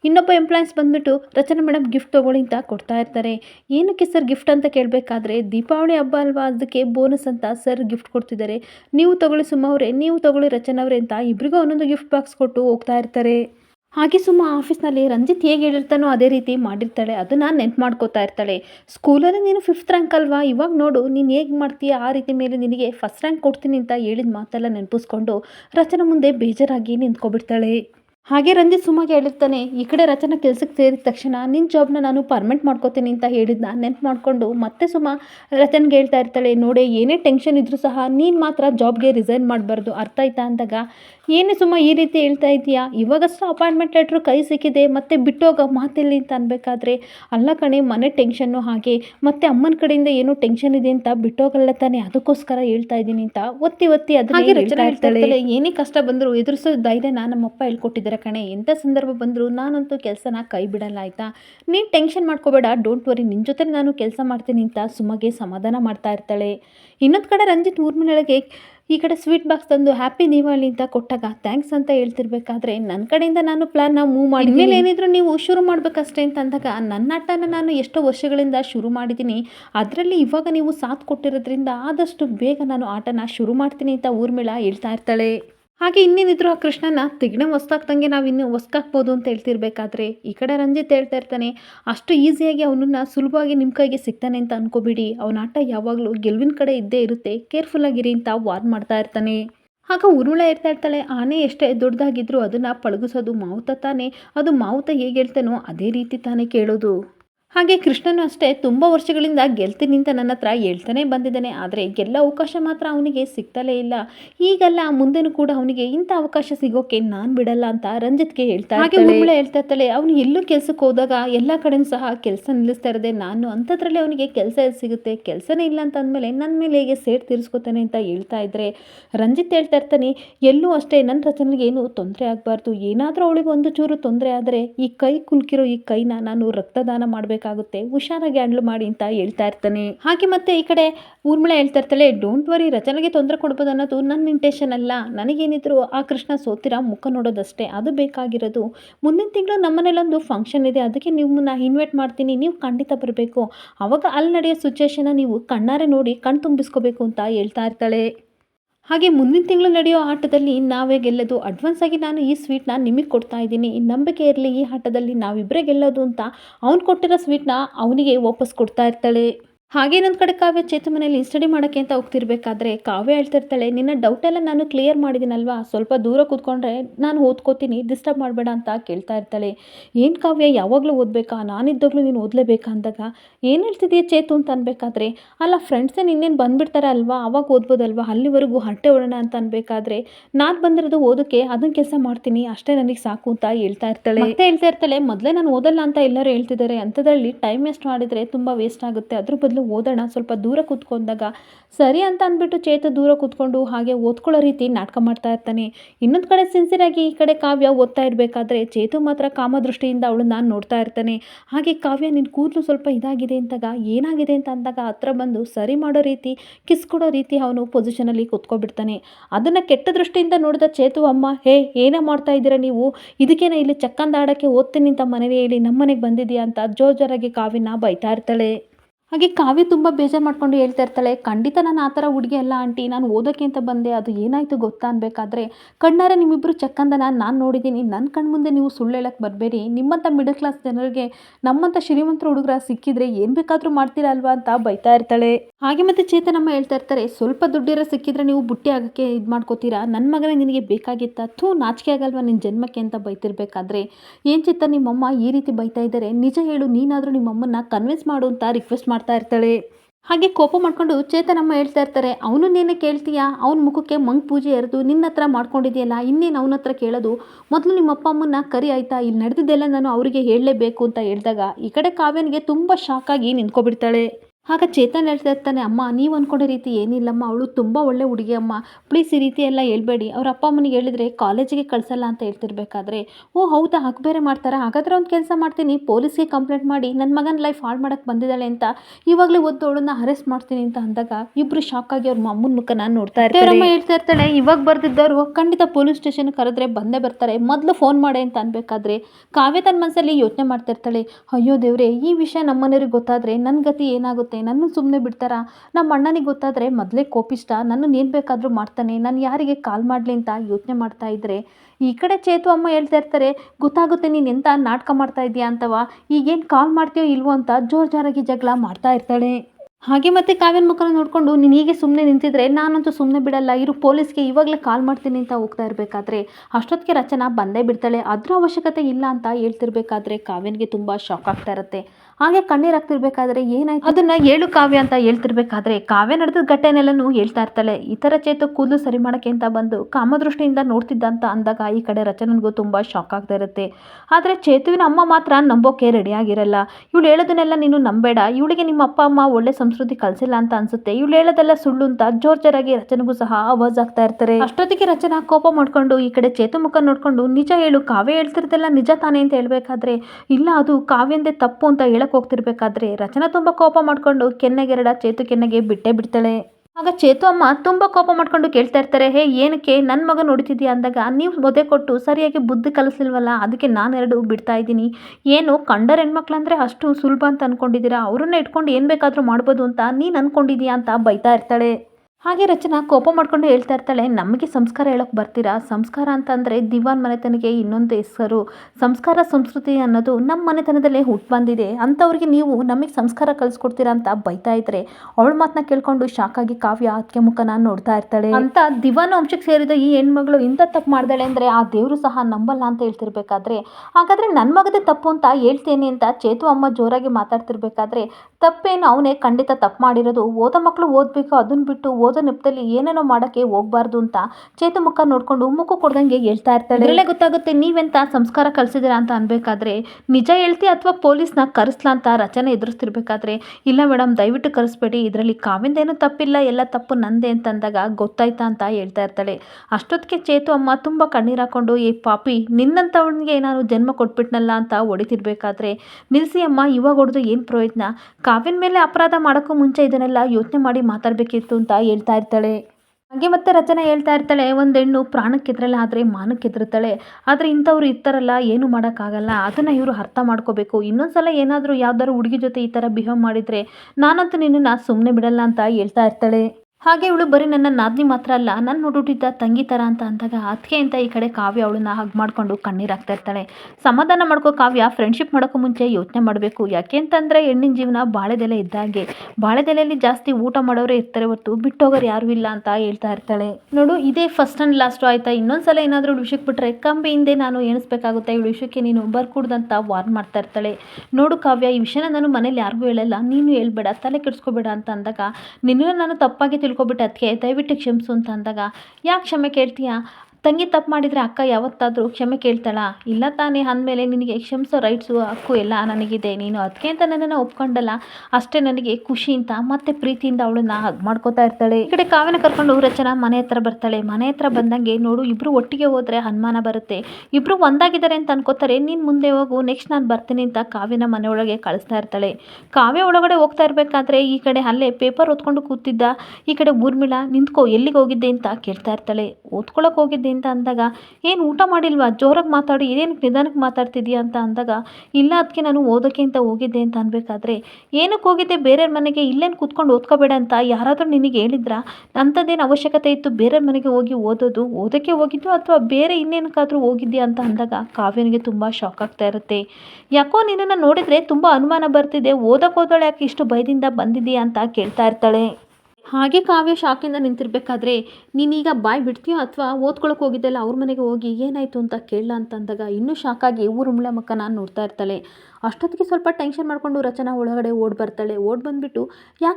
ಇನ್ನೊಬ್ಬ ಎಂಪ್ಲಾಯೀಸ್ ಬಂದ್ಬಿಟ್ಟು, ರಚನಾ ಮೇಡಮ್ ಗಿಫ್ಟ್ ತೊಗೊಳ್ಳಿ ಅಂತ ಕೊಡ್ತಾ ಇರ್ತಾರೆ. ಏನಕ್ಕೆ ಸರ್ ಗಿಫ್ಟ್ ಅಂತ ಕೇಳಬೇಕಾದ್ರೆ, ದೀಪಾವಳಿ ಹಬ್ಬ ಅಲ್ವಾ? ಅದಕ್ಕೆ ಬೋನಸ್ ಅಂತ ಸರ್ ಗಿಫ್ಟ್ ಕೊಡ್ತಿದ್ದಾರೆ. ನೀವು ತಗೊಳ್ಳಿ ಸುಮ್ಮ ಅವರೇ, ನೀವು ತೊಗೊಳ್ಳಿ ರಚನಾ ಅವರೇ ಅಂತ ಇಬ್ಬರಿಗೂ ಒಂದೊಂದು ಗಿಫ್ಟ್ ಬಾಕ್ಸ್ ಕೊಟ್ಟು ಹೋಗ್ತಾ ಇರ್ತಾರೆ. ಹಾಗೆ ಸುಮ್ಮ ಆಫೀಸ್ನಲ್ಲಿ ರಂಜಿತ್ ಹೇಗೆ ಹೇಳಿರ್ತಾನೋ ಅದೇ ರೀತಿ ಮಾಡಿರ್ತಾಳೆ. ಅದನ್ನು ನೆನ್ಪು ಮಾಡ್ಕೋತಾ ಇರ್ತಾಳೆ. ಸ್ಕೂಲಲ್ಲಿ ನೀನು ಫಿಫ್ತ್ ರ್ಯಾಂಕ್ ಅಲ್ವಾ? ಇವಾಗ ನೋಡು, ನೀನು ಹೇಗೆ ಮಾಡ್ತೀಯ? ಆ ರೀತಿ ಮೇಲೆ ನಿನಗೆ ಫಸ್ಟ್ ರ್ಯಾಂಕ್ ಕೊಡ್ತೀನಿ ಅಂತ ಹೇಳಿದ ಮಾತೆಲ್ಲ ನೆನಪಿಸ್ಕೊಂಡು ರಚನೆ ಮುಂದೆ ಬೇಜಾರಾಗಿ ನಿಂತ್ಕೊಬಿಡ್ತಾಳೆ. ಹಾಗೆ ರಂಜಿತ್ ಸುಮಗೆ ಹೇಳಿರ್ತಾನೆ ಈ ಕಡೆ ರಚನಾ ಕೆಲಸಕ್ಕೆ ಸೇರಿದ ತಕ್ಷಣ ನಿನ್ನ ಜಾಬ್ನ ನಾನು ಪರ್ಮನೆಂಟ್ ಮಾಡ್ಕೋತೀನಿ ಅಂತ ಹೇಳಿದ್ನ ನೆನ್ಪು ಮಾಡಿಕೊಂಡು ಮತ್ತೆ ಸುಮ ರಚನ್ಗೆ ಹೇಳ್ತಾ ಇರ್ತಾಳೆ ನೋಡಿ ಏನೇ ಟೆನ್ಷನ್ ಇದ್ರೂ ಸಹ ನೀನು ಮಾತ್ರ ಜಾಬ್ಗೆ ರಿಸೈನ್ ಮಾಡಬಾರ್ದು ಅರ್ಥ ಆಯ್ತಾ? ಅಂದಾಗ ಏನೇ ಸುಮ್ಮ ಈ ರೀತಿ ಹೇಳ್ತಾ ಇದೆಯಾ ಇವಾಗಷ್ಟು ಅಪಾಯಿಂಟ್ಮೆಂಟ್ ಲೆಟ್ರು ಕೈ ಸಿಕ್ಕಿದೆ ಮತ್ತೆ ಬಿಟ್ಟೋಗ ಮಾತೆಲ್ಲಿ ಅಂತ ಅನ್ಬೇಕಾದ್ರೆ? ಅಲ್ಲ ಕಣೆ ಮನೆ ಟೆನ್ಷನ್ನು ಹಾಗೆ ಮತ್ತೆ ಅಮ್ಮನ ಕಡೆಯಿಂದ ಏನೋ ಟೆನ್ಷನ್ ಇದೆ ಅಂತ ಬಿಟ್ಟೋಗಲ್ಲ ತಾನೆ ಅದಕ್ಕೋಸ್ಕರ ಹೇಳ್ತಾ ಇದ್ದೀನಿ ಅಂತ ಒತ್ತಿ ಒತ್ತಿ ಅದನ್ನ ರಚನೆ ಹೇಳ್ತಾ ಇರ್ತಾಳೆ. ಏನೇ ಕಷ್ಟ ಬಂದರೂ ಎದುರಿಸೋ ಧೈರ್ಯ ನಮ್ಮಪ್ಪ ಹೇಳ್ಕೊಟ್ಟಿದ್ದಾರೆ. ಕಣೆ ಎಂಥ ಸಂದರ್ಭ ಬಂದರೂ ನಾನಂತೂ ಕೆಲಸನ ಕೈ ಬಿಡಲ್ಲ, ಆಯಿತಾ? ನೀನು ಟೆನ್ಷನ್ ಮಾಡ್ಕೋಬೇಡ ಡೋಂಟ್ ವರಿ ನಿನ್ನ ಜೊತೆ ನಾನು ಕೆಲಸ ಮಾಡ್ತೀನಿ ಅಂತ ಸುಮಗೆ ಸಮಾಧಾನ ಮಾಡ್ತಾ ಇರ್ತಾಳೆ. ಇನ್ನೊಂದು ಕಡೆ ರಂಜಿತ್ ಊರ್ಮಿನೊಳಗೆ ಈ ಕಡೆ ಸ್ವೀಟ್ ಬಾಕ್ಸ್ ತಂದು ಹ್ಯಾಪಿ ದೀಪಾವಳಿ ಅಂತ ಕೊಟ್ಟಾಗ ಥ್ಯಾಂಕ್ಸ್ ಅಂತ ಹೇಳ್ತಿರ್ಬೇಕಾದ್ರೆ ನನ್ನ ಕಡೆಯಿಂದ ನಾನು ಪ್ಲಾನ್ನ ಮೂವ್ ಮಾಡಿ ಮೇಲೆ ಏನಿದ್ರು ನೀವು ಶುರು ಮಾಡಬೇಕಷ್ಟೇ ಅಂತ ಅಂದಾಗ ನನ್ನ ಆಟನ ನಾನು ಎಷ್ಟೋ ವರ್ಷಗಳಿಂದ ಶುರು ಮಾಡಿದ್ದೀನಿ. ಅದರಲ್ಲಿ ಇವಾಗ ನೀವು ಸಾಥ್ ಕೊಟ್ಟಿರೋದ್ರಿಂದ ಆದಷ್ಟು ಬೇಗ ನಾನು ಆಟನ ಶುರು ಮಾಡ್ತೀನಿ ಅಂತ ಊರ್ಮಿಳ ಹೇಳ್ತಾ ಇರ್ತಾಳೆ. ಹಾಗೆ ಇನ್ನೇನಿದ್ರು ಆ ಕೃಷ್ಣನ ತಿಗ್ಣೆ ಹೊಸ್ಕಾಕ್ದಂಗೆ ನಾವು ಇನ್ನು ಹೊಸ್ಕಾಕ್ಬೋದು ಅಂತ ಹೇಳ್ತಿರ್ಬೇಕಾದ್ರೆ ಈ ಕಡೆ ರಂಜಿತ್ ಹೇಳ್ತಾ ಇರ್ತಾನೆ, ಅಷ್ಟು ಈಸಿಯಾಗಿ ಅವನನ್ನ ಸುಲಭವಾಗಿ ನಿಮ್ಮ ಕೈಗೆ ಸಿಗ್ತಾನೆ ಅಂತ ಅನ್ಕೋಬಿಡಿ. ಅವನ ಆಟ ಯಾವಾಗಲೂ ಗೆಲುವಿನ ಕಡೆ ಇದ್ದೇ ಇರುತ್ತೆ. ಕೇರ್ಫುಲ್ಲಾಗಿರಿ ಅಂತ ವಾರ್ನ್ ಮಾಡ್ತಾ ಇರ್ತಾನೆ. ಆಗ ಉರುಳ ಇರ್ತಾ ಇರ್ತಾಳೆ, ಆನೆ ಎಷ್ಟೇ ದೊಡ್ಡದಾಗಿದ್ರು ಅದನ್ನು ಪಳಗಿಸೋದು ಮಾವುತ ತಾನೇ. ಅದು ಮಾವುತ ಹೇಗೆ ಹೇಳ್ತಾನೋ ಅದೇ ರೀತಿ ತಾನೇ ಕೇಳೋದು. ಹಾಗೆ ಕೃಷ್ಣನು ಅಷ್ಟೇ ತುಂಬ ವರ್ಷಗಳಿಂದ ಗೆಲ್ತೀನಿ ಅಂತ ನನ್ನ ಹತ್ರ ಹೇಳ್ತಾನೆ ಬಂದಿದ್ದಾನೆ. ಆದರೆ ಗೆಲ್ಲ ಅವಕಾಶ ಮಾತ್ರ ಅವನಿಗೆ ಸಿಗ್ತಲೇ ಇಲ್ಲ. ಈಗಲ್ಲ ಮುಂದೆನೂ ಕೂಡ ಅವನಿಗೆ ಇಂಥ ಅವಕಾಶ ಸಿಗೋಕೆ ನಾನು ಬಿಡಲ್ಲ ಅಂತ ರಂಜಿತ್ಗೆ ಹೇಳ್ತಾ ಹಾಗೆ ಉರ್ಮಿಳ ಹೇಳ್ತಾ ಇರ್ತಾಳೆ ಅವನು ಎಲ್ಲೂ ಕೆಲಸಕ್ಕೆ ಹೋದಾಗ ಎಲ್ಲ ಕಡೆನೂ ಸಹ ಕೆಲಸ ನಿಲ್ಲಿಸ್ತಾ ಇರದೆ ನಾನು. ಅಂಥದ್ರಲ್ಲಿ ಅವನಿಗೆ ಕೆಲಸ ಸಿಗುತ್ತೆ ಕೆಲಸನೇ ಇಲ್ಲ ಅಂತ ಅಂದಮೇಲೆ ನನ್ನ ಮೇಲೆ ಹೇಗೆ ಸೇಡ್ ತೀರಿಸ್ಕೊತಾನೆ ಅಂತ ಹೇಳ್ತಾ ಇದ್ರೆ ರಂಜಿತ್ ಹೇಳ್ತಾ ಇರ್ತಾನೆ ಎಲ್ಲೂ ಅಷ್ಟೇ ನನ್ನ ರಚನೆಗೆ ಏನು ತೊಂದರೆ ಆಗಬಾರ್ದು. ಏನಾದರೂ ಅವಳಿಗೆ ಒಂದು ಚೂರು ತೊಂದರೆ ಆದರೆ ಈ ಕೈ ಕುಲ್ಕಿರೋ ಈ ಕೈನ ನಾನು ರಕ್ತದಾನ ಮಾಡಬೇಕಾಗುತ್ತೆ. ಹುಷಾರಾಗಿ ಹ್ಯಾಂಡಲ್ ಮಾಡಿ ಅಂತ ಹೇಳ್ತಾ ಇರ್ತಾನೆ. ಹಾಗೆ ಮತ್ತೆ ಈ ಕಡೆ ಊರ್ಮಿಳ ಹೇಳ್ತಾ ಇರ್ತಾಳೆ ಡೋಂಟ್ ವರಿ ರಚನೆಗೆ ತೊಂದರೆ ಕೊಡ್ಬೋದು ಅನ್ನೋದು ನನ್ನ ಇಂಟೆನ್ಷನ್ ಅಲ್ಲ. ನನಗೇನಿದ್ರು ಆ ಕೃಷ್ಣ ಸೋತಿರ ಮುಖ ನೋಡೋದಷ್ಟೇ. ಅದು ಬೇಕಾಗಿರೋದು. ಮುಂದಿನ ತಿಂಗಳು ನಮ್ಮನೇಲೊಂದು ಫಂಕ್ಷನ್ ಇದೆ. ಅದಕ್ಕೆ ನಿಮ್ಮನ್ನ ಇನ್ವೈಟ್ ಮಾಡ್ತೀನಿ. ನೀವು ಖಂಡಿತ ಬರಬೇಕು. ಅವಾಗ ಅಲ್ಲಿ ನಡೆಯೋ ಸಿಚುವೇಶನ್ನ ನೀವು ಕಣ್ಣಾರೆ ನೋಡಿ ಕಣ್ ತುಂಬಿಸ್ಕೋಬೇಕು ಅಂತ ಹೇಳ್ತಾ ಇರ್ತಾಳೆ. ಹಾಗೆ ಮುಂದಿನ ತಿಂಗಳು ನಡೆಯೋ ಆಟದಲ್ಲಿ ನಾವೇ ಗೆಲ್ಲೋದು. ಅಡ್ವಾನ್ಸ್ ಆಗಿ ನಾನು ಈ ಸ್ವೀಟ್ನ ನಿಮಗೆ ಕೊಡ್ತಾ ಇದ್ದೀನಿ. ನಂಬಿಕೆ ಇರಲಿ ಈ ಆಟದಲ್ಲಿ ನಾವಿಬ್ಬರೇ ಗೆಲ್ಲೋದು ಅಂತ ಅವ್ನು ಕೊಟ್ಟಿರೋ ಸ್ವೀಟ್ನ ಅವನಿಗೆ ವಾಪಸ್ ಕೊಡ್ತಾ ಇರ್ತಾಳೆ. ಹಾಗೆ ಇನ್ನೊಂದು ಕಡೆ ಕಾವ್ಯ ಚೇತು ಮನೇಲಿ ಸ್ಟಡಿ ಮಾಡೋಕ್ಕೆ ಅಂತ ಹೋಗ್ತಿರ್ಬೇಕಾದ್ರೆ ಕಾವ್ಯ ಹೇಳ್ತಿರ್ತಾಳೆ, ನಿನ್ನ ಡೌಟ್ ಎಲ್ಲ ನಾನು ಕ್ಲಿಯರ್ ಮಾಡಿದ್ದೀನಲ್ವಾ? ಸ್ವಲ್ಪ ದೂರ ಕೂತ್ಕೊಂಡ್ರೆ ನಾನು ಓದ್ಕೋತೀನಿ ಡಿಸ್ಟರ್ಬ್ ಮಾಡಬೇಡ ಅಂತ ಕೇಳ್ತಾ ಇರ್ತಾಳೆ. ಏನು ಕಾವ್ಯ, ಯಾವಾಗಲೂ ಓದಬೇಕಾ? ನಾನಿದ್ದಾಗಲೂ ನೀನು ಓದಲೇಬೇಕಾ ಅಂದಾಗ? ಏನು ಹೇಳ್ತಿದೀಯ ಚೇತು ಅಂತ ಅನ್ಬೇಕಾದ್ರೆ, ಅಲ್ಲ ಫ್ರೆಂಡ್ಸೇ ಇನ್ನೇನು ಬಂದುಬಿಡ್ತಾರೆ ಅಲ್ವಾ? ಅವಾಗ ಓದ್ಬೋದಲ್ವಾ? ಅಲ್ಲಿವರೆಗೂ ಹರಟೆ ಹೊಡೋಣ ಅಂತ ಅನ್ಬೇಕಾದ್ರೆ, ನಾನು ಬಂದಿರೋದು ಓದೋಕ್ಕೆ ಅದನ್ನು ಕೆಲಸ ಮಾಡ್ತೀನಿ, ಅಷ್ಟೇ ನನಗೆ ಸಾಕು ಅಂತ ಹೇಳ್ತಾ ಇರ್ತಾಳೆ. ಮತ್ತೆ ಹೇಳ್ತಾ ಇರ್ತಾಳೆ, ಮೊದಲೇ ನಾನು ಓದಲ್ಲ ಅಂತ ಎಲ್ಲರೂ ಹೇಳ್ತಿದ್ದಾರೆ, ಅಂಥದ್ರಲ್ಲಿ ಟೈಮ್ ವೇಸ್ಟ್ ಮಾಡಿದರೆ ತುಂಬ ವೇಸ್ಟ್ ಆಗುತ್ತೆ, ಅದ್ರ ಬದಲು ಓದೋಣ, ಸ್ವಲ್ಪ ದೂರ ಕೂತ್ಕೊಂಡಾಗ ಸರಿ ಅಂತ ಅಂದ್ಬಿಟ್ಟು ಚೇತು ದೂರ ಕೂತ್ಕೊಂಡು ಹಾಗೆ ಓದ್ಕೊಳ್ಳೋ ರೀತಿ ನಾಟಕ ಮಾಡ್ತಾ ಇರ್ತಾನೆ. ಇನ್ನೊಂದು ಕಡೆ ಸಿನ್ಸಿರಾಗಿ ಈ ಕಡೆ ಕಾವ್ಯ ಓದ್ತಾ ಇರಬೇಕಾದ್ರೆ ಚೇತು ಮಾತ್ರ ಕಾಮದೃಷ್ಟಿಯಿಂದ ಅವಳು ನಾನು ನೋಡ್ತಾ ಇರ್ತಾನೆ. ಹಾಗೆ ಕಾವ್ಯ ನಿನ್ನ ಕೂದಲು ಸ್ವಲ್ಪ ಇದಾಗಿದೆ ಅಂತಾಗ ಏನಾಗಿದೆ ಅಂತ ಅಂದಾಗ ಹತ್ರ ಬಂದು ಸರಿ ಮಾಡೋ ರೀತಿ, ಕಿಸ್ ಕೊಡೋ ರೀತಿ ಅವನು ಪೊಸಿಷನಲ್ಲಿ ಕೂತ್ಕೊಬಿಡ್ತಾನೆ ಅದನ್ನು ಕೆಟ್ಟ ದೃಷ್ಟಿಯಿಂದ ನೋಡಿದ ಚೇತು, ಅಮ್ಮ, ಹೇ, ಏನೇ ಮಾಡ್ತಾ ಇದ್ದೀರಾ ನೀವು? ಇದಕ್ಕೇನ ಇಲ್ಲಿ ಚಕ್ಕಂದಾಡಕ್ಕೆ ಓದ್ತೀನಿ ಅಂತ ಮನೇಲಿ ಹೇಳಿ ನಮ್ಮನೆಗೆ ಬಂದಿದೆಯಾ ಅಂತ ಜೋರ್ ಜೋರಾಗಿ ಕಾವ್ಯನ ಬೈತಾ ಇರ್ತಾಳೆ. ಹಾಗೆ ಕಾವ್ಯ ತುಂಬ ಬೇಜಾರು ಮಾಡ್ಕೊಂಡು ಹೇಳ್ತಾ ಇರ್ತಾಳೆ, ಖಂಡಿತ ನಾನು ಆ ಥರ ಹುಡುಗಿ ಅಲ್ಲ ಆಂಟಿ, ನಾನು ಓದೋಕ್ಕೆ ಅಂತ ಬಂದೆ, ಅದು ಏನಾಯಿತು ಗೊತ್ತಾ ಅನ್ಬೇಕಾದ್ರೆ, ಕಣ್ಣಾರೆ ನಿಮ್ಮಿಬ್ಬರು ಚಕ್ಕಂದನ ನಾನು ನೋಡಿದ್ದೀನಿ ನನ್ನ ಕಣ್ಮುಂದೆ ನೀವು ಸುಳ್ಳು ಹೇಳಕ್ಕೆ ಬರಬೇಡಿ ನಿಮ್ಮಂಥ ಮಿಡಲ್ ಕ್ಲಾಸ್ ಜನರಿಗೆ ನಮ್ಮಂಥ ಶ್ರೀಮಂತರ ಹುಡುಗರ ಸಿಕ್ಕಿದ್ರೆ ಏನು ಬೇಕಾದರೂ ಮಾಡ್ತೀರಾ ಅಲ್ವಾ ಅಂತ ಬೈತಾ ಇರ್ತಾಳೆ. ಹಾಗೆ ಮತ್ತೆ ಚೇತನಮ್ಮ ಹೇಳ್ತಾ ಇರ್ತಾರೆ, ಸ್ವಲ್ಪ ದುಡ್ಡಿರೋ ಸಿಕ್ಕಿದ್ರೆ ನೀವು ಬುಟ್ಟಿ ಆಗೋಕ್ಕೆ ಇದು ಮಾಡ್ಕೋತೀರಾ? ನನ್ನ ಮಗನೇ ನಿನಗೆ ಬೇಕಾಗಿತ್ತ, ಥೂ ನಾಚಿಕೆ ಆಗಲ್ವಾ ನಿನ್ನ ಜನ್ಮಕ್ಕೆ ಅಂತ ಬೈತಿರ್ಬೇಕಾದ್ರೆ? ಏನು ಚಿತ್ತ ನಿಮ್ಮಮ್ಮ ಈ ರೀತಿ ಬೈತಾ ಇದ್ದಾರೆ, ನಿಜ ಹೇಳು, ನೀನಾದರೂ ನಿಮ್ಮಮ್ಮನ್ನ ಕನ್ವಿನ್ಸ್ ಮಾಡು ಅಂತ ರಿಕ್ವೆಸ್ಟ್ ಮಾಡ್ತಾ ಇರ್ತಾಳೆ. ಹಾಗೆ ಕೋಪ ಮಾಡ್ಕೊಂಡು ಚೇತನಮ್ಮ ಹೇಳ್ತಾ ಇರ್ತಾರೆ, ಅವನು ನೀನೇ ಕೇಳ್ತೀಯಾ? ಅವನ ಮುಖಕ್ಕೆ ಮಂಗ್ ಪೂಜೆ ಎರೆದು ನಿನ್ನ ಹತ್ರ ಮಾಡ್ಕೊಂಡಿದೆಯಲ್ಲ, ಇನ್ನೇನು ಅವನ ಹತ್ರ ಕೇಳೋದು? ಮೊದಲು ನಿಮ್ಮ ಅಪ್ಪ ಅಮ್ಮನ್ನ ಕರಿ ಆಯ್ತಾ? ಇಲ್ಲಿ ನಡೆದಿದ್ದೆಲ್ಲ ನಾನು ಅವರಿಗೆ ಹೇಳಲೇಬೇಕು, ಅಂತ ಹೇಳಿದಾಗ ಈ ಕಡೆ ಕಾವ್ಯನಿಗೆ ತುಂಬ ಶಾಕಾಗಿ ನಿಂತ್ಕೊಬಿಡ್ತಾಳೆ. ಆಗ ಚೇತನ್ ಹೇಳ್ತಾ ಇರ್ತಾನೆ, ಅಮ್ಮ, ನೀವು ಅಂದ್ಕೊಂಡ ರೀತಿ ಏನಿಲ್ಲಮ್ಮ, ಅವಳು ತುಂಬ ಒಳ್ಳೆ ಹುಡುಗಿ ಅಮ್ಮ. ಪ್ಲೀಸ್ ಈ ರೀತಿ ಎಲ್ಲ ಹೇಳ್ಬೇಡಿ. ಅವ್ರ ಅಪ್ಪ ಅಮ್ಮನಿಗೆ ಹೇಳಿದರೆ ಕಾಲೇಜಿಗೆ ಕಳಿಸಲ್ಲ ಅಂತ ಹೇಳ್ತಿರ್ಬೇಕಾದ್ರೆ, ಓ ಹೌದಾ, ಹಾಗೆ ಬೇರೆ ಮಾಡ್ತಾರಾ? ಹಾಗಾದ್ರೆ ಒಂದು ಕೆಲಸ ಮಾಡ್ತೀನಿ, ಪೊಲೀಸ್ಗೆ ಕಂಪ್ಲೇಂಟ್ ಮಾಡಿ ನನ್ನ ಮಗನ ಲೈಫ್ ಹಾಳು ಮಾಡೋಕ್ಕೆ ಬಂದಿದ್ದಾಳೆ ಅಂತ ಇವಾಗಲೇ ಒದ್ದು ಅವಳನ್ನ ಅರೆಸ್ಟ್ ಮಾಡ್ತೀನಿ ಅಂತ ಅಂದಾಗ ಇಬ್ಬರು ಶಾಕ್ ಆಗಿ ಅವ್ರ ಅಮ್ಮನ ನಾನು ನೋಡ್ತಾ ಇರ್ತಾರೆ ಅಮ್ಮ ಹೇಳ್ತಾ ಇರ್ತಾಳೆ, ಇವಾಗ ಬರ್ದಿದ್ದವರು ಖಂಡಿತ ಪೊಲೀಸ್ ಸ್ಟೇಷನ್ ಕರೆದ್ರೆ ಬಂದೇ ಬರ್ತಾರೆ. ಮೊದಲು ಫೋನ್ ಮಾಡಿ ಅಂತ ಅನ್ಬೇಕಾದ್ರೆ ಕಾವ್ಯ ತನ್ನ ಮನಸ್ಸಲ್ಲಿ ಯೋಚನೆ ಮಾಡ್ತಾ ಇರ್ತಾಳೆ ಅಯ್ಯೋ ದೇವ್ರೆ, ಈ ವಿಷಯ ನಮ್ಮನೆಯವ್ರಿಗೆ ಗೊತ್ತಾದ್ರೆ ನನ್ನ ಗತಿ ಏನಾಗುತ್ತೆ? ನನ್ನ ಸುಮ್ಮನೆ ಬಿಡ್ತಾರಾ? ನಮ್ಮ ಅಣ್ಣನಿಗೆ ಗೊತ್ತಾದರೆ ಮೊದಲೇ ಕೋಪಿಷ್ಟ, ನನ್ನನ್ನು ಏನು ಬೇಕಾದರೂ ಮಾಡ್ತಾನೆ, ನಾನು ಯಾರಿಗೆ ಕಾಲ್ ಮಾಡಲಿ ಅಂತ ಯೋಚನೆ ಮಾಡ್ತಾ ಇದ್ದರೆ ಈ ಕಡೆ ಚೇತು ಅಮ್ಮ ಹೇಳ್ತಾ ಇರ್ತಾರೆ, ಗೊತ್ತಾಗುತ್ತೆ ನೀನು ಎಂತ ನಾಟಕ ಮಾಡ್ತಾ ಇದೀಯಾ ಅಂತವ? ಈಗೇನು ಕಾಲ್ ಮಾಡ್ತೀಯೋ ಇಲ್ವೋ ಅಂತ ಜೋರು ಜೋರಾಗಿ ಜಗಳ ಮಾಡ್ತಾ ಇರ್ತಾಳೆ. ಹಾಗೆ ಮತ್ತೆ ಕಾವ್ಯನ ಮುಖನ ನೋಡಿಕೊಂಡು, ನೀನು ಹೀಗೆ ಸುಮ್ಮನೆ ನಿಂತಿದ್ರೆ ನಾನಂತೂ ಸುಮ್ಮನೆ ಬಿಡಲ್ಲ, ಇರು ಪೊಲೀಸ್ಗೆ ಇವಾಗಲೇ ಕಾಲ್ ಮಾಡ್ತೀನಿ ಅಂತ ಹೋಗ್ತಾ ಇರಬೇಕಾದ್ರೆ? ಅಷ್ಟೊತ್ತಿಗೆ ರಚನಾ ಬಂದೇ ಬಿಡ್ತಾಳೆ. ಅದ್ರ ಅವಶ್ಯಕತೆ ಇಲ್ಲ ಅಂತ ಹೇಳ್ತಿರ್ಬೇಕಾದ್ರೆ ಕಾವ್ಯನಿಗೆ ತುಂಬ ಶಾಕ್ ಆಗ್ತಾ ಇರುತ್ತೆ. ಹಾಗೆ ಕಣ್ಣೀರು ಹಾಕ್ತಿರ್ಬೇಕಾದ್ರೆ ಏನಾಯ್ತು? ಅದನ್ನ ಏಳು ಕಾವ್ಯ ಅಂತ ಹೇಳ್ತಿರ್ಬೇಕಾದ್ರೆ ಕಾವ್ಯ ನಡೆದ ಘಟನೆಲ್ಲನೂ ಹೇಳ್ತಾ ಇರ್ತಾಳೆ. ಇತರ ಚೇತು ಕೂದಲು ಸರಿ ಮಾಡೋಕ್ಕೆ ಅಂತ ಬಂದು ಕಾಮದೃಷ್ಟಿಯಿಂದ ನೋಡ್ತಿದ್ದ ಅಂತ ಅಂದಾಗ ಈ ಕಡೆ ರಚನನಿಗೂ ತುಂಬಾ ಶಾಕ್ ಆಗ್ತಾ ಇರುತ್ತೆ. ಆದ್ರೆ ಚೇತುವಿನ ಅಮ್ಮ ಮಾತ್ರ ನಂಬೋಕೆ ರೆಡಿಯಾಗಿರಲ್ಲ ಇವಳು ಹೇಳೋದನ್ನೆಲ್ಲ ನೀನು ನಂಬೇಡ. ಇವಳಿಗೆ ನಿಮ್ಮ ಅಪ್ಪ, ಅಮ್ಮ ಒಳ್ಳೆ ಸಂಸ್ಕೃತಿ ಕಲಿಸಿಲ್ಲ ಅಂತ ಅನ್ಸುತ್ತೆ. ಇವಳು ಹೇಳೋದೆಲ್ಲ ಸುಳ್ಳು ಅಂತ ಜೋರ್ ಜೋರಾಗಿ ರಚನೆಗೂ ಸಹ ಅವಾಜ್ ಆಗ್ತಾ ಇರ್ತಾರೆ. ಅಷ್ಟೊತ್ತಿಗೆ ರಚನಾ ಕೋಪ ಮಾಡ್ಕೊಂಡು ಈ ಕಡೆ ಚೇತು ಮುಖ ನೋಡ್ಕೊಂಡು, ನಿಜ ಹೇಳು, ಕಾವ್ಯ ಹೇಳ್ತಿರೋದೆಲ್ಲ ನಿಜ ತಾನೇ ಅಂತ ಹೇಳ್ಬೇಕಾದ್ರೆ, ಇಲ್ಲ ಅದು ಕಾವ್ಯಂದೇ ತಪ್ಪು ಅಂತ ಹೇಳಕ್ ಹೋಗ್ತಿರ್ಬೇಕಾದ್ರೆ ರಚನಾ ತುಂಬ ಕೋಪ ಮಾಡಿಕೊಂಡು ಕೆನ್ನೆಗೆರಡ ಚೇತು ಕೆನ್ನೆಗೆ ಬಿಟ್ಟೇ ಬಿಡ್ತಾಳೆ. ಆಗ ಚೇತು ಅಮ್ಮ ತುಂಬ ಕೋಪ ಮಾಡ್ಕೊಂಡು ಕೇಳ್ತಾ ಇರ್ತಾರೆ, ಹೇ, ಏನಕ್ಕೆ? ನನ್ನ ಮಗ ನೋಡ್ತಿದ್ಯಾ ಅಂದಾಗ, ನೀವು ಒದೆ ಕೊಟ್ಟು ಸರಿಯಾಗಿ ಬುದ್ಧಿ ಕಲಿಸಿಲ್ವಲ್ಲ ಅದಕ್ಕೆ ನಾನೆರಡು ಬಿಡ್ತಾ ಇದ್ದೀನಿ. ಏನು, ಕಂಡರ ಹೆಣ್ಮಕ್ಳಂದ್ರೆ ಅಷ್ಟು ಸುಲಭ ಅಂತ ಅಂದ್ಕೊಂಡಿದ್ದೀರಾ ಅವ್ರನ್ನ ಇಟ್ಕೊಂಡು ಏನು ಬೇಕಾದರೂ ಮಾಡ್ಬೋದು ಅಂತ ನೀನು ಅಂದ್ಕೊಂಡಿದ್ಯಾ ಅಂತ ಬೈತಾ ಇರ್ತಾಳೆ. ಹಾಗೆ ರಚನಾ ಕೋಪ ಮಾಡ್ಕೊಂಡು ಹೇಳ್ತಾ ಇರ್ತಾಳೆ, ನಮಗೆ ಸಂಸ್ಕಾರ ಹೇಳೋಕೆ ಬರ್ತೀರಾ? ಸಂಸ್ಕಾರ ಅಂತಂದರೆ ದಿವಾನ್ ಮನೆತನಿಗೆ ಇನ್ನೊಂದು ಹೆಸರು. ಸಂಸ್ಕಾರ ಸಂಸ್ಕೃತಿ ಅನ್ನೋದು ನಮ್ಮ ಮನೆತನದಲ್ಲೇ ಹುಟ್ಟು ಬಂದಿದೆ. ಅಂಥವ್ರಿಗೆ ನೀವು ನಮಗೆ ಸಂಸ್ಕಾರ ಕಲಿಸ್ಕೊಡ್ತೀರಾ ಅಂತ ಬೈತಾ ಇದ್ರೆ, ಅವಳ ಮಾತನ್ನ ಕೇಳ್ಕೊಂಡು ಶಾಕಾಗಿ ಕಾವ್ಯ ಆಕೆ ಮುಖನ ನೋಡ್ತಾ ಇರ್ತಾಳೆ. ಅಂತ ದಿವಾನ್ ವಂಶಕ್ಕೆ ಸೇರಿದ ಈ ಹೆಣ್ಮಗಳು ಇಂಥ ತಪ್ಪು ಮಾಡ್ದಾಳೆ ಅಂದರೆ ಆ ದೇವರು ಸಹ ನಂಬಲ್ಲ ಅಂತ ಹೇಳ್ತಿರ್ಬೇಕಾದ್ರೆ, ಹಾಗಾದರೆ ನನ್ನ ಮಗದೇ ತಪ್ಪು ಅಂತ ಹೇಳ್ತೇನೆ ಅಂತ ಚೇತು ಅಮ್ಮ ಜೋರಾಗಿ ಮಾತಾಡ್ತಿರ್ಬೇಕಾದ್ರೆ, ತಪ್ಪೇನು ಅವನೇ ಖಂಡಿತ ತಪ್ಪು ಮಾಡಿರೋದು. ಓದೋ ಮಕ್ಕಳು ಓದಬೇಕು ಅದನ್ನ ಬಿಟ್ಟು ಓದೋ ನೆಪದಲ್ಲಿ ಏನೇನೋ ಮಾಡೋಕ್ಕೆ ಹೋಗ್ಬಾರ್ದು ಅಂತ ಚೇತು ಮುಖ ನೋಡ್ಕೊಂಡು ಮುಖ ಕೊಡ್ದಂಗೆ ಹೇಳ್ತಾ ಇರ್ತಾಳೆ. ಇದರಲ್ಲೇ ಗೊತ್ತಾಗುತ್ತೆ, ನೀವೆಂತ ಸಂಸ್ಕಾರ ಕಲಿಸಿದಿರಾ ಅಂತ ಅನ್ಬೇಕಾದ್ರೆ, ನಿಜ ಹೇಳ್ತಿ ಅಥವಾ ಪೊಲೀಸ್ನ ಕರೆಸ್ಲಾ ಅಂತ ರಚನೆ ಎದುರಿಸ್ತಿರ್ಬೇಕಾದ್ರೆ, ಇಲ್ಲ ಮೇಡಮ್, ದಯವಿಟ್ಟು ಕರೆಸ್ಬೇಡಿ, ಇದರಲ್ಲಿ ಕಾವಿಂದೇನೂ ತಪ್ಪಿಲ್ಲ, ಎಲ್ಲ ತಪ್ಪು ನಂದೆ ಅಂತ ಅಂದಾಗ ಗೊತ್ತಾಯ್ತಾ ಅಂತ ಹೇಳ್ತಾ ಇರ್ತಾಳೆ. ಅಷ್ಟೊತ್ತಿಗೆ ಚೇತು ಅಮ್ಮ ತುಂಬ ಕಣ್ಣೀರು ಹಾಕೊಂಡು, ಏ ಪಾಪಿ, ನಿನ್ನಂಥವನಿಗೆ ನಾನು ಜನ್ಮ ಕೊಟ್ಬಿಟ್ನಲ್ಲ ಅಂತ ಹೊಡಿತಿರ್ಬೇಕಾದ್ರೆ, ನಿಲ್ಸಿ ಅಮ್ಮ, ಇವಾಗ ಹೊಡೆದು ಏನು ಪ್ರಯೋಜನ? ಕಾವಿನ ಮೇಲೆ ಅಪರಾಧ ಮಾಡೋಕ್ಕೂ ಮುಂಚೆ ಇದನ್ನೆಲ್ಲ ಯೋಚನೆ ಮಾಡಿ ಮಾತಾಡಬೇಕಿತ್ತು ಅಂತ ಹೇಳ್ತಾ ಇರ್ತಾಳೆ. ಹಾಗೆ ಮತ್ತೆ ರಚನೆ ಹೇಳ್ತಾ ಇರ್ತಾಳೆ, ಒಂದು ಹೆಣ್ಣು ಪ್ರಾಣಕ್ಕೆದ್ರಲ್ಲ, ಆದರೆ ಮಾನಕ್ಕೆ ಎದುರುತ್ತಾಳೆ ಆದರೆ ಇಂಥವ್ರು ಇರ್ತಾರಲ್ಲ, ಏನು ಮಾಡೋಕ್ಕಾಗಲ್ಲ, ಅದನ್ನು ಇವರು ಅರ್ಥ ಮಾಡ್ಕೋಬೇಕು. ಇನ್ನೊಂದ್ಸಲ ಏನಾದರೂ ಯಾವ್ದಾದ್ರು ಹುಡುಗಿ ಜೊತೆ ಈ ಥರ ಬಿಹೇವ್ ಮಾಡಿದರೆ ನಾನಂತೂ ನಿನ್ನನ್ನು ಸುಮ್ಮನೆ ಬಿಡಲ್ಲ ಅಂತ ಹೇಳ್ತಾ ಇರ್ತಾಳೆ. ಹಾಗೆ ಇವಳು ಬರೀ ನನ್ನ ನಾದಿನಿ ಮಾತ್ರ ಅಲ್ಲ ನನ್ನ ನೋಡುಟ್ಟಿದ್ದ ತಂಗಿ ಥರ ಅಂತ ಅಂದಾಗ ಅದಕ್ಕೆ ಅಂತ ಈ ಕಡೆ ಕಾವ್ಯ ಅವಳನ್ನ ಹಗ್ ಮಾಡಿಕೊಂಡು ಕಣ್ಣೀರಾಗ್ತಾ ಇರ್ತಾಳೆ. ಸಮಾಧಾನ ಮಾಡ್ಕೋ ಕಾವ್ಯ ಫ್ರೆಂಡ್ಶಿಪ್ ಮಾಡೋಕ್ಕೂ ಮುಂಚೆ ಯೋಚನೆ ಮಾಡಬೇಕು. ಯಾಕೆ ಅಂತಂದರೆ ಹೆಣ್ಣಿನ ಜೀವನ ಬಾಳೆದೆಲೆ ಇದ್ದಾಗೆ ಬಾಳೆದೆಲೆಯಲ್ಲಿ ಜಾಸ್ತಿ ಊಟ ಮಾಡೋರೇ ಇರ್ತಾರೆ ಹೊರತು ಬಿಟ್ಟೋಗೋರು ಯಾರು ಇಲ್ಲ ಅಂತ ಹೇಳ್ತಾ ಇರ್ತಾಳೆ. ನೋಡು, ಇದೇ ಫಸ್ಟ್ ಆ್ಯಂಡ್ ಲಾಸ್ಟು ಆಯ್ತಾ? ಇನ್ನೊಂದ್ಸಲ ಏನಾದರೂ ಇವಳು ವಿಷಯಕ್ಕೆ ಬಿಟ್ಟರೆ ಕಂಬಿ ಹಿಂದೆ ನಾನು ಎಣಿಸ್ಬೇಕಾಗುತ್ತೆ. ಇವಳು ವಿಷಯಕ್ಕೆ ನೀನು ಬರ್ಕೂಡ್ದಂತ ವಾರ್ನ್ ಮಾಡ್ತಾ ಇರ್ತಾಳೆ. ನೋಡು ಕಾವ್ಯ, ಈ ವಿಷಯನ ನಾನು ಮನೇಲಿ ಯಾರಿಗೂ ಹೇಳಲ್ಲ. ನೀನು ಹೇಳ್ಬೇಡ, ತಲೆ ಕೆಡಿಸ್ಕೋಬೇಡ ಅಂತ ಅಂದಾಗ ನಿನ್ನೂ ನಾನು ತಪ್ಪಾಗಿ ತಿಳ್ಕೊಬಿಟ್ಟೆ ಅದಕ್ಕೆ ದಯವಿಟ್ಟು ಕ್ಷಮಿಸು ಅಂತ ಅಂದಾಗ ಯಾಕೆ ಕ್ಷಮೆ ಕೇಳ್ತೀಯಾ ತಂಗಿ ತಪ್ಪು ಮಾಡಿದರೆ ಅಕ್ಕ ಯಾವತ್ತಾದರೂ ಕ್ಷಮೆ ಕೇಳ್ತಾಳ? ಇಲ್ಲ ತಾನೇ, ಅಂದಮೇಲೆ ನಿನಗೆ ಕ್ಷಮಿಸೋ ರೈಟ್ಸು ಹಕ್ಕು ಎಲ್ಲ ನನಗಿದೆ. ನೀನು ಅದಕ್ಕೆ ಅಂತ ನನ್ನನ್ನು ಒಪ್ಕೊಂಡಲ್ಲ, ಅಷ್ಟೇ ನನಗೆ ಖುಷಿ ಅಂತ ಮತ್ತೆ ಪ್ರೀತಿಯಿಂದ ಅವಳನ್ನ ಹಗ್ ಮಾಡ್ಕೋತಾ ಇರ್ತಾಳೆ. ಈ ಕಡೆ ಕಾವ್ಯನ ಕರ್ಕೊಂಡು ರಚನಾ ಮನೆ ಹತ್ರ ಬರ್ತಾಳೆ. ಮನೆ ಹತ್ರ ಬಂದಂಗೆ ನೋಡು ಇಬ್ಬರು ಒಟ್ಟಿಗೆ ಹೋದರೆ ಅನುಮಾನ ಬರುತ್ತೆ. ಇಬ್ಬರು ಒಂದಾಗಿದ್ದಾರೆ ಅಂತ ಅನ್ಕೋತಾರೆ. ನೀನು ಮುಂದೆ ಹೋಗು ನೆಕ್ಸ್ಟ್ ನಾನು ಬರ್ತೀನಿ ಅಂತ ಕಾವ್ಯನ ಮನೆಯೊಳಗೆ ಕಳಿಸ್ತಾ ಇರ್ತಾಳೆ. ಕಾವ್ಯ ಒಳಗಡೆ ಹೋಗ್ತಾ ಇರಬೇಕಾದ್ರೆ ಈ ಕಡೆ ಅಲ್ಲೇ ಪೇಪರ್ ಓದ್ಕೊಂಡು ಕೂತಿದ್ದ, ಈ ಕಡೆ ಊರ್ಮಿಳಾ ನಿಂತ್ಕೋ, ಎಲ್ಲಿಗೆ ಹೋಗಿದ್ದೆ ಅಂತ ಕೇಳ್ತಾ ಇರ್ತಾಳೆ. ಓದ್ಕೊಳಕ್ಕೆ ಹೋಗಿದ್ದೆ ಅಂತ ಅಂದಾಗ, ಏನು ಊಟ ಮಾಡಿಲ್ವಾ? ಜೋರಾಗಿ ಮಾತಾಡಿ ಇದೇನಕ್ಕೆ ನಿಧಾನಕ್ಕೆ ಮಾತಾಡ್ತಿದ್ಯಾ? ಅಂತ ಅಂದಾಗ, ಇಲ್ಲ ಅದಕ್ಕೆ ನಾನು ಓದೋಕ್ಕೆ ಅಂತ ಹೋಗಿದ್ದೆ ಅಂತ ಅನ್ಬೇಕಾದ್ರೆ, ಏನಕ್ಕೆ ಹೋಗಿದ್ದೆ? ಬೇರೆಯವ್ರ ಮನೆಗೆ ಇಲ್ಲೇನು ಕೂತ್ಕೊಂಡು ಓದ್ಕೋಬೇಡ ಅಂತ ಯಾರಾದರೂ ನಿನಗೆ ಹೇಳಿದ್ರಾ? ಅಂಥದ್ದೇನು ಅವಶ್ಯಕತೆ ಇತ್ತು ಬೇರೆಯವ್ರ ಮನೆಗೆ ಹೋಗಿ ಓದೋದು, ಓದೋಕ್ಕೆ ಹೋಗಿದ್ದು ಅಥವಾ ಬೇರೆ ಇನ್ನೇನಕ್ಕಾದರೂ ಹೋಗಿದ್ಯಾ? ಅಂತ ಅಂದಾಗ, ಕಾವ್ಯನಿಗೆ ತುಂಬ ಶಾಕ್ ಆಗ್ತಾ ಇರುತ್ತೆ. ಯಾಕೋ ನಿನ್ನನ್ನು ನೋಡಿದರೆ ತುಂಬ ಅನುಮಾನ ಬರ್ತಿದೆ ಓದಕ್ಕೆ ಓದೋಳೆ ಯಾಕೆ ಇಷ್ಟು ಭಯದಿಂದ ಬಂದಿದ್ದೀಯಾ? ಅಂತ ಕೇಳ್ತಾ ಇರ್ತಾಳೆ. ಹಾಗೆ ಕಾವ್ಯ ಶಾಖೆಯಿಂದ ನಿಂತಿರ್ಬೇಕಾದ್ರೆ ನೀನೀಗ ಬಾಯ್ ಬಿಡ್ತೀಯೋ ಅಥವಾ ಓದ್ಕೊಳಕ್ಕೆ ಹೋಗಿದ್ದೆಲ್ಲ ಅವ್ರ ಮನೆಗೆ ಹೋಗಿ ಏನಾಯಿತು ಅಂತ ಕೇಳಲ್ಲ ಅಂತಂದಾಗ ಇನ್ನೂ ಶಾಕಾಗಿ ಊರುಂಬ್ಳ ಮಕ್ಕನ ನೋಡ್ತಾ ಇರ್ತಾಳೆ. ಅಷ್ಟೊತ್ತಿಗೆ ಸ್ವಲ್ಪ ಟೆನ್ಷನ್ ಮಾಡಿಕೊಂಡು ರಚನಾ ಒಳಗಡೆ ಓಡ್ ಬರ್ತಾಳೆ. ಓಡ್ ಬಂದ್ಬಿಟ್ಟು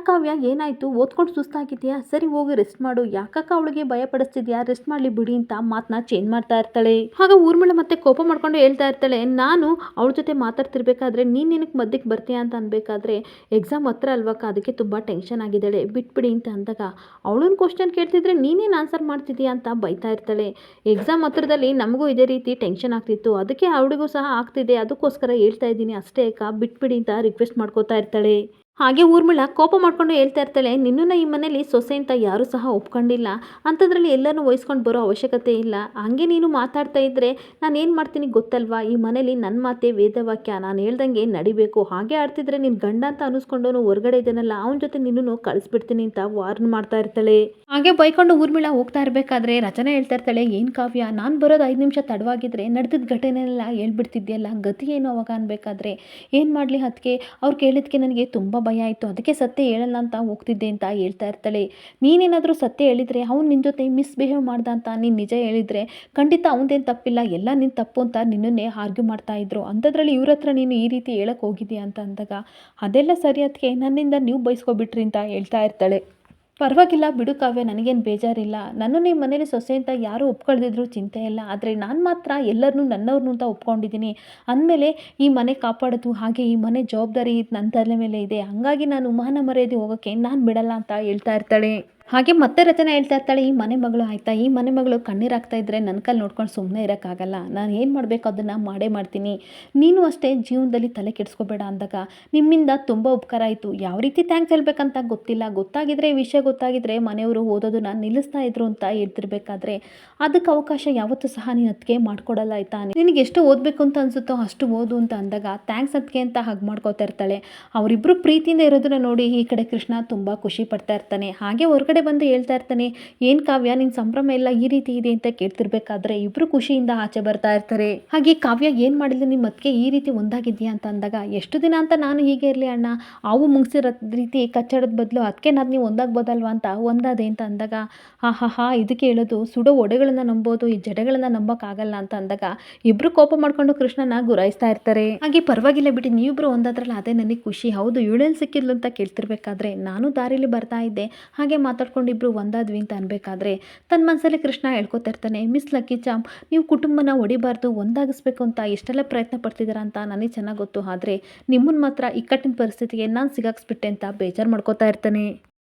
ಕಾವ್ಯ, ಏನಾಯಿತು? ಓದ್ಕೊಂಡು ಸುಸ್ತಾಗಿದೆಯಾ ಸರಿ ಹೋಗಿ, ರೆಸ್ಟ್ ಮಾಡು. ಯಾಕಕ್ಕ ಅವಳಿಗೆ ಭಯ ಪಡಿಸ್ತಿದ್ಯಾ ರೆಸ್ಟ್ ಮಾಡಲಿ ಬಿಡಿ ಅಂತ ಮಾತನ್ನ ಚೇಂಜ್ ಮಾಡ್ತಾ ಇರ್ತಾಳೆ. ಆಗ ಊರ್ಮಿಳ ಮತ್ತೆ ಕೋಪ ಮಾಡ್ಕೊಂಡು ಹೇಳ್ತಾ ಇರ್ತಾಳೆ, ನಾನು ಅವಳ ಜೊತೆ ಮಾತಾಡ್ತಿರ್ಬೇಕಾದ್ರೆ ನೀನು ನಿನಗೆ ಮಧ್ಯಕ್ಕೆ ಬರ್ತೀಯಾ ಅಂತ ಅನ್ಬೇಕಾದ್ರೆ ಎಕ್ಸಾಮ್ ಹತ್ರ ಅಲ್ವಕ್ಕ ಅದಕ್ಕೆ ತುಂಬ ಟೆನ್ಷನ್ ಆಗಿದ್ದಾಳೆ. ಬಿಟ್ಬಿಡಿ ಅಂತ ಅಂದಾಗ ಅವಳನ್ನ ಕ್ವಶನ್ ಕೇಳ್ತಿದ್ರೆ ನೀನೇನು ಆನ್ಸರ್ ಮಾಡ್ತಿದ್ದೀಯಾ? ಅಂತ ಬೈತಾ ಇರ್ತಾಳೆ. ಎಕ್ಸಾಮ್ ಹತ್ರದಲ್ಲಿ ನಮಗೂ ಇದೇ ರೀತಿ ಟೆನ್ಷನ್ ಆಗ್ತಿತ್ತು. ಅದಕ್ಕೆ ಅವಳಿಗೂ ಸಹ ಆಗ್ತಿದೆ. ಅದಕ್ಕೋಸ್ಕರ ಹೇಳ್ತಾ ಇದ್ದೀನಿ. ಅಷ್ಟೇ ಅಕ್ಕ ಬಿಟ್ಬಿಡಿ ಅಂತ ರಿಕ್ವೆಸ್ಟ್ ಮಾಡ್ಕೋತಾ ಇರ್ತಾಳೆ. ಹಾಗೆ ಊರ್ಮಿಳ ಕೋಪ ಮಾಡ್ಕೊಂಡು ಹೇಳ್ತಾ ಇರ್ತಾಳೆ, ನಿನ್ನನ್ನು ಈ ಮನೇಲಿ ಸೊಸೆ ಅಂತ ಯಾರೂ ಸಹ ಒಪ್ಕೊಂಡಿಲ್ಲ. ಅಂಥದ್ರಲ್ಲಿ ಎಲ್ಲನೂ ವಹಿಸ್ಕೊಂಡು ಬರೋ ಅವಶ್ಯಕತೆ ಇಲ್ಲ. ಹಾಗೆ ನೀನು ಮಾತಾಡ್ತಾ ಇದ್ದರೆ ನಾನು ಏನು ಮಾಡ್ತೀನಿ ಗೊತ್ತಲ್ವಾ? ಈ ಮನೇಲಿ ನನ್ನ ಮಾತೆ ವೇದವಾಕ್ಯ. ನಾನು ಹೇಳ್ದಂಗೆ ನಡಿಬೇಕು. ಹಾಗೆ ಆಡ್ತಿದ್ರೆ ನಿನ್ನ ಗಂಡ ಅಂತ ಅನಿಸ್ಕೊಂಡವನು ಹೊರಗಡೆ ಇದ್ದಾನಲ್ಲ ಅವನ ಜೊತೆ ನಿನ್ನನ್ನು ಕಳಿಸ್ಬಿಡ್ತೀನಿ ಅಂತ ವಾರ್ನ್ ಮಾಡ್ತಾ ಇರ್ತಾಳೆ. ಹಾಗೆ ಬೈಕೊಂಡು ಊರ್ಮಿಳ ಹೋಗ್ತಾ ಇರಬೇಕಾದ್ರೆ ರಚನೆ ಹೇಳ್ತಾ ಇರ್ತಾಳೆ, ಏನು ಕಾವ್ಯ? ನಾನು ಬರೋದು ಐದು ನಿಮಿಷ ತಡವಾಗಿದ್ರೆ ನಡೆದಿದ್ದ ಘಟನೆಲ್ಲ ಹೇಳ್ಬಿಡ್ತಿದ್ಯಲ್ಲ? ಗತಿ ಏನು ಅವಾಗ ಅನ್ಬೇಕಾದ್ರೆ? ಏನು ಮಾಡಲಿ ಅದಕ್ಕೆ ಅವ್ರು ಕೇಳಿದ್ಕೆ ನನಗೆ ತುಂಬ ಭಯ ಆಯಿತು ಅದಕ್ಕೆ ಸತ್ಯ ಹೇಳಲ್ಲ ಅಂತ ಹೋಗ್ತಿದ್ದೆ ಅಂತ ಹೇಳ್ತಾ ಇರ್ತಾಳೆ. ನೀನೇನಾದರೂ ಸತ್ಯ ಹೇಳಿದರೆ ಅವ್ನು ನಿನ್ನ ಜೊತೆ ಮಿಸ್ಬಿಹೇವ್ ಮಾಡ್ದ ಅಂತ ನೀನು ನಿಜ ಹೇಳಿದರೆ ಖಂಡಿತ ಅವನದೇನು ತಪ್ಪಿಲ್ಲ. ಎಲ್ಲ ನಿನ್ನ ತಪ್ಪು ಅಂತ ನಿನ್ನನ್ನೇ ಆರ್ಗ್ಯೂ ಮಾಡ್ತಾ ಇದ್ರು. ಅಂಥದ್ರಲ್ಲಿ ಇವ್ರ ಹತ್ರ ನೀನು ಈ ರೀತಿ ಹೇಳಕ್ಕೆ ಹೋಗಿದ್ದೀಯ ಅಂತ ಅಂದಾಗ, ಅದೆಲ್ಲ ಸರಿ ಅದಕ್ಕೆ ನನ್ನಿಂದ ನೀವು ಬಯಸ್ಕೊಬಿಟ್ರಿ ಅಂತ ಹೇಳ್ತಾ ಇರ್ತಾಳೆ. ಪರವಾಗಿಲ್ಲ, ಬಿಡು ಕಾವ್ಯ, ನನಗೇನು ಬೇಜಾರಿಲ್ಲ. ನನ್ನನ್ನು ನಿಮ್ಮ ಮನೇಲಿ ಸೊಸೆ ಅಂತ ಯಾರೂ ಒಪ್ಕೊಳ್ದಿದ್ರು ಚಿಂತೆ ಇಲ್ಲ. ಆದರೆ ನಾನು ಮಾತ್ರ ಎಲ್ಲರನ್ನೂ ನನ್ನವ್ರನ್ನು ಅಂತ ಒಪ್ಕೊಂಡಿದ್ದೀನಿ. ಅಂದಮೇಲೆ ಈ ಮನೆ ಕಾಪಾಡೋದು ಹಾಗೆ ಈ ಮನೆ ಜವಾಬ್ದಾರಿ ನನ್ನ ತಲೆ ಮೇಲೆ ಇದೆ. ಹಾಗಾಗಿ ನಾನು ಮಾನ ಮರ್ಯಾದೆ ಹೋಗೋಕ್ಕೆ ನಾನು ಬಿಡಲ್ಲ ಅಂತ ಹೇಳ್ತಾ ಇರ್ತಾಳೆ. ಹಾಗೆ ಮತ್ತೆ ರಚನೆ ಹೇಳ್ತಾ ಇರ್ತಾಳೆ, ಈ ಮನೆ ಮಗಳು ಆಯಿತಾ? ಈ ಮನೆ ಮಗಳು ಕಣ್ಣೀರು ಆಗ್ತಾ ಇದ್ದರೆ ನನ್ನ ಕಲ್ಲಿ ನೋಡ್ಕೊಂಡು ಸುಮ್ಮನೆ ಇರೋಕ್ಕಾಗಲ್ಲ. ನಾನು ಏನು ಮಾಡಬೇಕು ಅದನ್ನು ಮಾಡೇ ಮಾಡ್ತೀನಿ. ನೀನು ಅಷ್ಟೇ ಜೀವನದಲ್ಲಿ ತಲೆ ಕೆಡಿಸ್ಕೋಬೇಡ ಅಂದಾಗ ನಿಮ್ಮಿಂದ ತುಂಬ ಉಪಕಾರ ಆಯಿತು. ಯಾವ ರೀತಿ ಥ್ಯಾಂಕ್ಸ್ ಹೇಳ್ಬೇಕಂತ ಗೊತ್ತಿಲ್ಲ. ಗೊತ್ತಾಗಿದ್ರೆ, ಈ ವಿಷಯ ಗೊತ್ತಾಗಿದ್ರೆ ಮನೆಯವರು ಓದೋದನ್ನ ನಿಲ್ಲಿಸ್ತಾ ಇದ್ರು ಅಂತ ಹೇಳ್ತಿರ್ಬೇಕಾದ್ರೆ ಅದಕ್ಕೆ ಅವಕಾಶ ಯಾವತ್ತೂ ಸಹ ನೀನು ಅದಕ್ಕೆ ಮಾಡ್ಕೊಡಲ್ಲ ಆಯ್ತಾ? ನಿನಗೆ ಎಷ್ಟು ಓದಬೇಕು ಅಂತ ಅನಿಸುತ್ತೋ ಅಷ್ಟು ಓದು ಅಂತ ಅಂದಾಗ ಥ್ಯಾಂಕ್ಸ್ ಅದಕ್ಕೆ ಅಂತ ಹಗ್ ಮಾಡ್ಕೋತಾ ಇರ್ತಾಳೆ. ಅವರಿಬ್ಬರು ಪ್ರೀತಿಯಿಂದ ಇರೋದನ್ನ ನೋಡಿ ಈ ಕಡೆ ಕೃಷ್ಣ ತುಂಬ ಖುಷಿ ಪಡ್ತಾ ಇರ್ತಾನೆ. ಹಾಗೆ ಹೊರಗಡೆ ಬಂದು ಹೇಳ್ತಾ ಇರ್ತಾನೆ, ಏನು ಕಾವ್ಯ ನಿನ್ನ ಸಂಭ್ರಮ ಎಲ್ಲ ಈ ರೀತಿ ಇದೆ ಅಂತ ಕೇಳ್ತಿರ್ಬೇಕಾದ್ರೆ ಇಬ್ಬರು ಖುಷಿಯಿಂದ ಆಚೆ ಬರ್ತಾ ಇರ್ತಾರೆ. ಹಾಗೆ ಕಾವ್ಯ ಏನು ಮಾಡಿದ್ರೆ ನಿಮ್ಮ ಅದಕ್ಕೆ ಈ ರೀತಿ ಒಂದಾಗಿದ್ಯಾ? ಅಂತ ಅಂದಾಗ, ಎಷ್ಟು ದಿನ ಅಂತ ನಾನು ಹೀಗೆ ಇರಲಿ ಅಣ್ಣ ಅವು ಮುಗಿಸಿರೋ ರೀತಿ ಕಚ್ಚಡದ ಬದಲು ಅದಕ್ಕೆ ನಾನು ನೀವು ಒಂದಾಗ್ಬೋದಲ್ವಾ ಅಂತ ಒಂದಾದೆ ಅಂತ ಅಂದಾಗ ಹಾ ಹಾ ಹಾ ಇದಕ್ಕೆ ಹೇಳೋದು ಸುಡೋ ಒಡೆಗಳನ್ನ ನಂಬೋದು, ಈ ಜಡೆಗಳನ್ನ ನಂಬೋಕ್ಕಾಗಲ್ಲ ಅಂತ ಅಂದಾಗ, ಇಬ್ರು ಕೋಪ ಮಾಡ್ಕೊಂಡು ಕೃಷ್ಣನ ಗುರಾಯಿಸ್ತಾ ಇರ್ತಾರೆ. ಹಾಗೆ ಪರವಾಗಿಲ್ಲ ಬಿಟ್ಟು ನೀವಿಬ್ರು ಒಂದಾದ್ರಲ್ಲ, ಅದೇ ನನಗೆ ಖುಷಿ. ಹೌದು, ಇವಳೇನು ಸಿಕ್ಕಿದ್ಲು ಅಂತ ಕೇಳ್ತಿರ್ಬೇಕಾದ್ರೆ, ನಾನು ದಾರಿಲಿ ಬರ್ತಾ ಇದ್ದೆ. ಹಾಗೆ ಮಾತಾಡ್ಕೊಂಡು ಇಬ್ರು ಒಂದಾದ್ವಿ ಅಂತ ಅನ್ಬೇಕಾದ್ರೆ ತನ್ನ ಮನಸ್ಸಲ್ಲಿ ಕೃಷ್ಣ ಹೇಳ್ಕೊತಾ ಇರ್ತಾನೆ ಮಿಸ್ ಲಕ್ಕಿ ಚಾಮ್ ನೀವು ಕುಟುಂಬನ ಹೊಡಿಬಾರ್ದು ಒಂದಾಗಿಸ್ಬೇಕು ಅಂತ ಎಷ್ಟೆಲ್ಲ ಪ್ರಯತ್ನ ಪಡ್ತಿದ್ದೀರಾ ಅಂತ ನನಗೆ ಚೆನ್ನಾಗಿ ಗೊತ್ತು. ಆದರೆ ನಿಮ್ಮನ್ನು ಮಾತ್ರ ಇಕ್ಕಟ್ಟಿನ ಪರಿಸ್ಥಿತಿಗೆ ನಾನು ಸಿಗಾಕ್ಸ್ಬಿಟ್ಟೆ ಅಂತ ಬೇಜಾರು ಮಾಡ್ಕೋತಾ ಇರ್ತಾನೆ.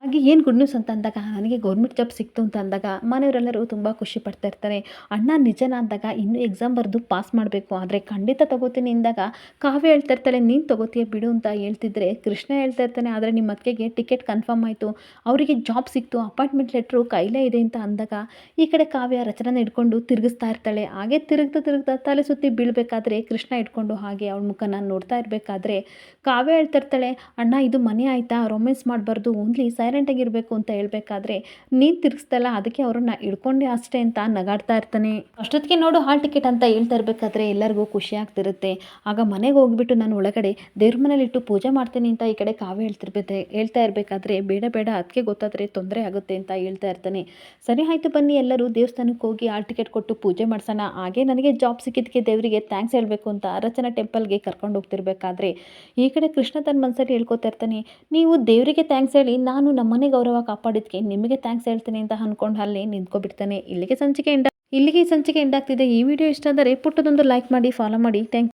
ಹಾಗೆ ಏನು ಗುಡ್ ನ್ಯೂಸ್ ಅಂತ ಅಂದಾಗ, ನನಗೆ ಗೌರ್ಮೆಂಟ್ ಜಾಬ್ ಸಿಕ್ತು ಅಂತ ಅಂದಾಗ, ಮನೆಯವರೆಲ್ಲರೂ ತುಂಬ ಖುಷಿ ಪಡ್ತಾ ಇರ್ತಾರೆ. ಅಣ್ಣ ನಿಜನ ಅಂದಾಗ ಇನ್ನೂ ಎಕ್ಸಾಮ್ ಬರೆದು ಪಾಸ್ ಮಾಡಬೇಕು, ಆದರೆ ಖಂಡಿತ ತಗೋತೀನಿ ಅಂದಾಗ, ಕಾವ್ಯ ಹೇಳ್ತಾ ಇರ್ತಾಳೆ, ನೀನು ತಗೋತೀಯ ಬಿಡು ಅಂತ ಹೇಳ್ತಿದ್ರೆ, ಕೃಷ್ಣ ಹೇಳ್ತಾ ಇರ್ತಾನೆ, ಆದರೆ ನಿಮ್ಮ ಅತ್ತಿಗೆಗೆ ಟಿಕೆಟ್ ಕನ್ಫರ್ಮ್ ಆಯಿತು. ಅವರಿಗೆ ಜಾಬ್ ಸಿಕ್ತು ಅಪಾಯಿಂಟ್ಮೆಂಟ್ ಲೆಟ್ರು ಕೈಲೇ ಇದೆ ಅಂತ ಅಂದಾಗ, ಈ ಕಡೆ ಕಾವ್ಯ ರಚನೆ ಇಟ್ಕೊಂಡು ತಿರುಗಿಸ್ತಾ ಇರ್ತಾಳೆ. ಹಾಗೆ ತಿರುಗ್ತಾ ತಿರುಗ್ತಾ ತಲೆ ಸುತ್ತಿ ಬೀಳಬೇಕಾದ್ರೆ ಕೃಷ್ಣ ಇಟ್ಕೊಂಡು ಹಾಗೆ ಅವಳ ನಾನು ನೋಡ್ತಾ ಇರಬೇಕಾದ್ರೆ, ಕಾವ್ಯ ಹೇಳ್ತಾ ಇರ್ತಾಳೆ, ಅಣ್ಣ, ಇದು ಮನೆ ಆಯಿತಾ? ರೊಮ್ಯಾನ್ಸ್ ಮಾಡಬಾರ್ದು ಓನ್ಲಿ ಸೈಲೆಂಟಾಗಿರಬೇಕು ಅಂತ ಹೇಳಬೇಕಾದ್ರೆ, ನೀನು ತಿರುಗಿಸ್ತಲ್ಲ ಅದಕ್ಕೆ ಅವ್ರನ್ನ ಹಿಡ್ಕೊಂಡೆ ಅಷ್ಟೇ ಅಂತ ನಗಾಡ್ತಾ ಇರ್ತಾನೆ. ಅಷ್ಟೊತ್ತಿಗೆ ನೋಡು, ಹಾಲ್ ಟಿಕೆಟ್ ಅಂತ ಹೇಳ್ತಾ ಇರಬೇಕಾದ್ರೆ ಎಲ್ಲರಿಗೂ ಖುಷಿ ಆಗ್ತಿರುತ್ತೆ. ಆಗ ಮನೆಗೆ ಹೋಗ್ಬಿಟ್ಟು ನಾನು ಒಳಗಡೆ ದೇವ್ರ ಮನೇಲಿಟ್ಟು ಪೂಜೆ ಮಾಡ್ತೀನಿ ಅಂತ ಈ ಕಡೆ ಕಾವ್ಯ ಹೇಳ್ತಿರ್ಬೇಕು ಹೇಳ್ತಾ ಇರಬೇಕಾದ್ರೆ, ಬೇಡ ಬೇಡ ಅದಕ್ಕೆ ಗೊತ್ತಾದರೆ ತೊಂದರೆ ಆಗುತ್ತೆ ಅಂತ ಹೇಳ್ತಾ ಇರ್ತಾನೆ. ಸರಿ, ಆಯಿತು ಬನ್ನಿ, ಎಲ್ಲರೂ ದೇವಸ್ಥಾನಕ್ಕೆ ಹೋಗಿ ಹಾಲ್ ಟಿಕೆಟ್ ಕೊಟ್ಟು ಪೂಜೆ ಮಾಡ್ಸೋಣ. ಹಾಗೆ ನನಗೆ ಜಾಬ್ ಸಿಕ್ಕಿದ್ದಕ್ಕೆ ದೇವರಿಗೆ ಥ್ಯಾಂಕ್ಸ್ ಹೇಳಬೇಕು ಅಂತ ಅರಚನಾ ಟೆಂಪಲ್ಗೆ ಕರ್ಕೊಂಡು ಹೋಗ್ತಿರ್ಬೇಕಾದ್ರೆ, ಈ ಕಡೆ ಕೃಷ್ಣ ತನ್ನ ಮನಸ್ಸಲ್ಲಿ ಹೇಳ್ಕೊತಾ ಇರ್ತಾನೆ, ನೀವು ದೇವರಿಗೆ ಥ್ಯಾಂಕ್ಸ್ ಹೇಳಿ, ನಾನು ನಮ್ಮನೆ ಗೌರವ ಕಾಪಾಡಿದ್ಕೆ ನಿಮಗೆ ಥ್ಯಾಂಕ್ಸ್ ಹೇಳ್ತೀನಿ ಅಂತ ಅನ್ಕೊಂಡು ಅಲ್ಲಿ ನಿಂತ್ಕೊಬಿಡ್ತಾನೆ. ಇಲ್ಲಿಗೆ ಸಂಚಿಕೆ ಎಂಡ ಇಲ್ಲಿಗೆ ಸಂಚಿಕೆ ಎಂಡ್ ಈ ವಿಡಿಯೋ ಇಷ್ಟ ಆದರೆ ಪುಟ್ಟದೊಂದು ಲೈಕ್ ಮಾಡಿ ಫಾಲೋ ಮಾಡಿ. ಥ್ಯಾಂಕ್